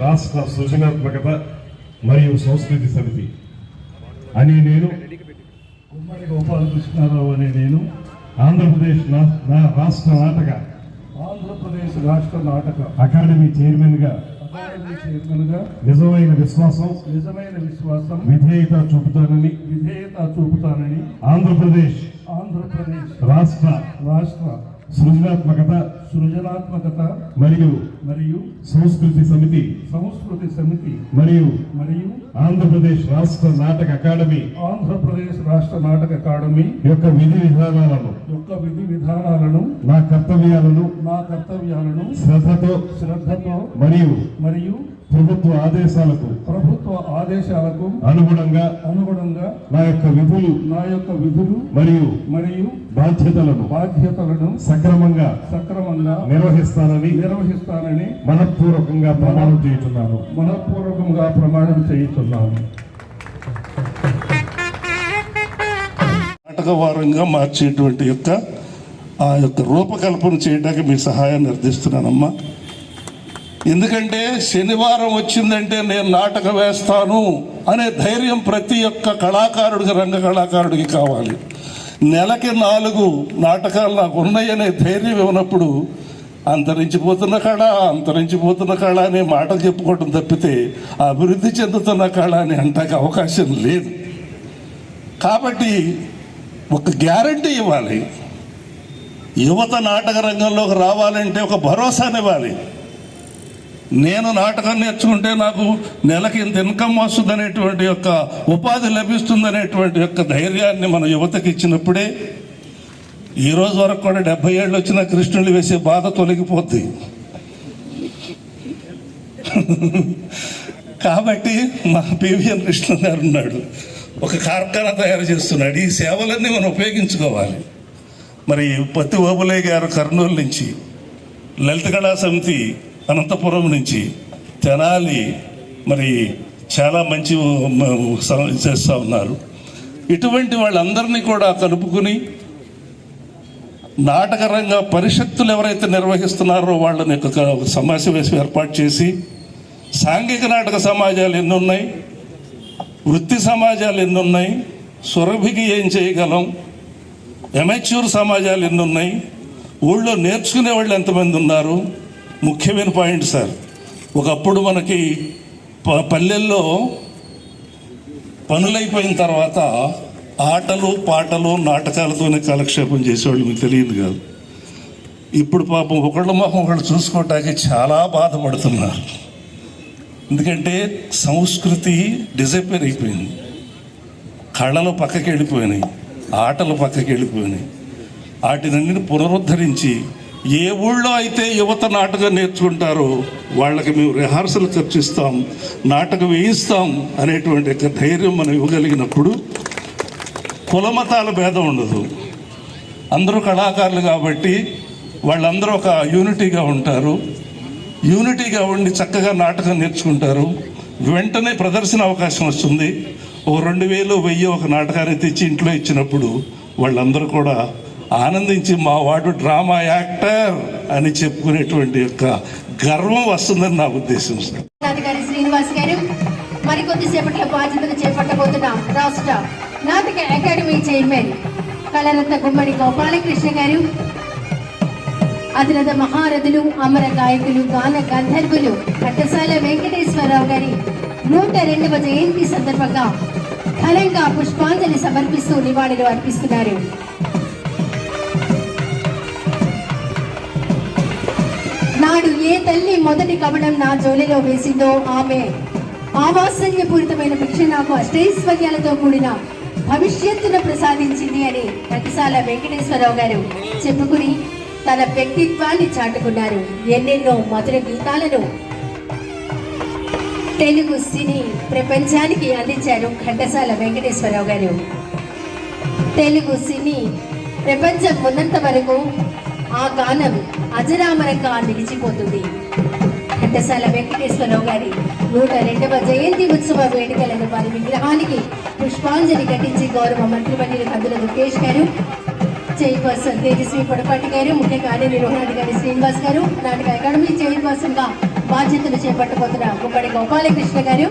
రాష్ట్ర సృజనాత్మకత మరియు సంస్కృతి సమితి. అని నేను ఉమ్మడి గోపాలకృష్ణారావు అనే నేను ఆంధ్రప్రదేశ్ నా- రాష్ట్ర నాటక ఆంధ్రప్రదేశ్ రాష్ట్ర నాటక అకాడమీ చైర్మన్గా అకాడమీ చైర్మన్గా నిజమైన విశ్వాసం నిజమైన విశ్వాసం విధేయత చూపుతానని విధేయత చూపుతానని ఆంధ్రప్రదేశ్ ఆంధ్రప్రదేశ్ రాష్ట్ర రాష్ట్ర సృజనాత్మకత సృజనాత్మకత మరియు మరియు సంస్కృతి సమితి సంస్కృతి సమితి మరియు మరియు ఆంధ్రప్రదేశ్ రాష్ట్ర నాటక అకాడమీ ఆంధ్రప్రదేశ్ రాష్ట్ర నాటక అకాడమీ యొక్క విధి విధానాలను యొక్క విధి విధానాలను నా కర్తవ్యాలను నా కర్తవ్యాలను శ్రద్ధతో శ్రద్ధతో మరియు మరియు ప్రభుత్వ ఆదేశాలకు ప్రభుత్వ ఆదేశాలకు అనుగుణంగా అనుగుణంగా నా యొక్క విధులు నా యొక్క విధులు మరియు మరియు బాధ్యతలను బాధ్యతలను సక్రమంగా సక్రమంగా నిర్వహిస్తానని నిర్వహిస్తానని మనపూర్వకంగా ప్రమాణం చేయుచున్నాను. మనపూర్వకంగా ప్రమాణం చేయుచున్నాను. నాటకవారంగా మార్చేటువంటి యొక్క ఆ యొక్క రూపకల్పన చేయడానికి మీ సహాయాన్ని అర్థిస్తున్నానమ్మా. ఎందుకంటే శనివారం వచ్చిందంటే నేను నాటకం వేస్తాను అనే ధైర్యం ప్రతి ఒక్క కళాకారుడికి రంగ కళాకారుడికి కావాలి. నెలకి నాలుగు నాటకాలు నాకు ఉన్నాయనే ధైర్యం ఇవ్వనప్పుడు అంతరించిపోతున్న కళ అంతరించిపోతున్న కళ అనే మాటలు చెప్పుకోవడం తప్పితే అభివృద్ధి చెందుతున్న కళ అని అంటాక అవకాశం లేదు. కాబట్టి ఒక గ్యారంటీ ఇవ్వాలి. యువత నాటక రంగంలోకి రావాలంటే ఒక భరోసానివ్వాలి నేను నాటకం నేర్చుకుంటే నాకు నెలకి ఇంత ఇన్కమ్ వస్తుంది అనేటువంటి యొక్క ఉపాధి లభిస్తుంది అనేటువంటి యొక్క ధైర్యాన్ని మన యువతకి ఇచ్చినప్పుడే ఈ రోజు వరకు కూడా డెబ్బై ఏళ్ళు వచ్చిన కృష్ణుడు వేసే బాధ తొలగిపోద్ది. కాబట్టి మా పివిఎన్ కృష్ణ గారు ఉన్నాడు. ఒక కార్ఖానా తయారు చేస్తున్నాడు. ఈ సేవలన్నీ మనం ఉపయోగించుకోవాలి. మరి పత్తి ఓబులే గారు కర్నూలు నుంచి లలిత కళా సమితి అనంతపురం నుంచి తెనాలి మరి చాలా మంచి చేస్తూ ఉన్నారు. ఇటువంటి వాళ్ళందరినీ కూడా కలుపుకుని నాటకరంగ పరిషత్తులు ఎవరైతే నిర్వహిస్తున్నారో వాళ్ళని ఒక ఒక సమావేశం ఏర్పాటు చేసి సాంఘిక నాటక సమాజాలు ఎన్నున్నాయి వృత్తి సమాజాలు ఎన్నున్నాయి సురభికి ఏం చేయగలం ఎమెచ్యూర్ సమాజాలు ఎన్నున్నాయి ఊళ్ళో నేర్చుకునే వాళ్ళు ఎంతమంది ఉన్నారు? ముఖ్యమైన పాయింట్ సార్ ఒకప్పుడు మనకి ప- పల్లెల్లో పనులైపోయిన తర్వాత ఆటలు పాటలు నాటకాలతోనే కాలక్షేపం చేసేవాళ్ళు మీకు తెలియదు కాదు. ఇప్పుడు పాపం ఒకళ్ళ మొహం ఒకళ్ళు చూసుకోవటానికి చాలా బాధపడుతున్నారు. ఎందుకంటే సంస్కృతి డిజపేర్ అయిపోయింది. కళలు పక్కకి వెళ్ళిపోయినాయి ఆటలు పక్కకి వెళ్ళిపోయినాయి. వాటినన్నిటిని పునరుద్ధరించి ఏ ఊళ్ళో అయితే యువత నాటకం నేర్చుకుంటారో వాళ్ళకి మేము రిహార్సల్ ఖర్చిస్తాం నాటకం వేయిస్తాం అనేటువంటి యొక్క ధైర్యం మనం ఇవ్వగలిగినప్పుడు కులమతాల భేదం ఉండదు. అందరూ కళాకారులు కాబట్టి వాళ్ళందరూ ఒక యూనిటీగా ఉంటారు. యూనిటీగా ఉండి చక్కగా నాటకం నేర్చుకుంటారు. వెంటనే ప్రదర్శన అవకాశం వస్తుంది. ఓ రెండు వేలు వెయ్యి ఒక నాటకాన్ని తెచ్చి ఇంట్లో ఇచ్చినప్పుడు వాళ్ళందరూ కూడా ఆనందించి మా వాడు డ్రామా యాక్టర్ అని చెప్పుకునేటువంటి యొక్క గర్వం వస్తుందని నా ఉద్దేశం సార్. శ్రీనివాస్ గారు మరికొద్దిసేపట్లో బాధ్యతలు చేపట్టబోతున్నాం. రాష్ట్ర నాటక అకాడమీ చైర్మన్ కళరత్న గుమ్మడి గోపాలకృష్ణ గారు అతిరథ మహారథులు అమర గాయకులు గాన గంధర్వులు ఘట్టసాల వెంకటేశ్వరరావు గారి నూట రెండవ జయంతి సందర్భంగా ఘనంగా పుష్పాంజలి సమర్పిస్తూ నివాళులు అర్పిస్తున్నారు. నాడు ఏ తల్లి మొదటి కవడం నా జోలిలో వేసిందో ఆమె ఆవాసన్యపూరితమైన భిక్ష నాకు అష్టైశ్వర్యాలతో కూడిన భవిష్యత్తును ప్రసాదించింది అని ప్రతిసాల వెంకటేశ్వరరావు గారు చెప్పుకుని తన వ్యక్తిత్వాన్ని చాటుకున్నారు. ఎన్నెన్నో మధుర గీతాలను తెలుగు సినీ ప్రపంచానికి అందించారు ఘంటసాల వెంకటేశ్వరరావు గారు. తెలుగు సినీ ప్రపంచం ఉన్నంత వరకు ఆ గానం అజరామరంగా నిలిచిపోతుంది. ఘంటసాల వెంకటేశ్వరరావు గారి నూట రెండవ జయంతి ఉత్సవ వేడుకలను వారి విగ్రహానికి పుష్పాంజలి ఘటించి గౌరవ మంత్రిమండలి కందుల దుర్గేష్ గారు చైర్పర్సన్ తేజస్వి పొడపాటి గారు ముఖ్య కార్యనిర్వహణాధికారి శ్రీనివాస్ గారు నాటక అకాడమీ చైర్పర్సన్గా బాధ్యతలు చేపట్టబోతున్న గుమ్మడి గోపాలకృష్ణ గారు.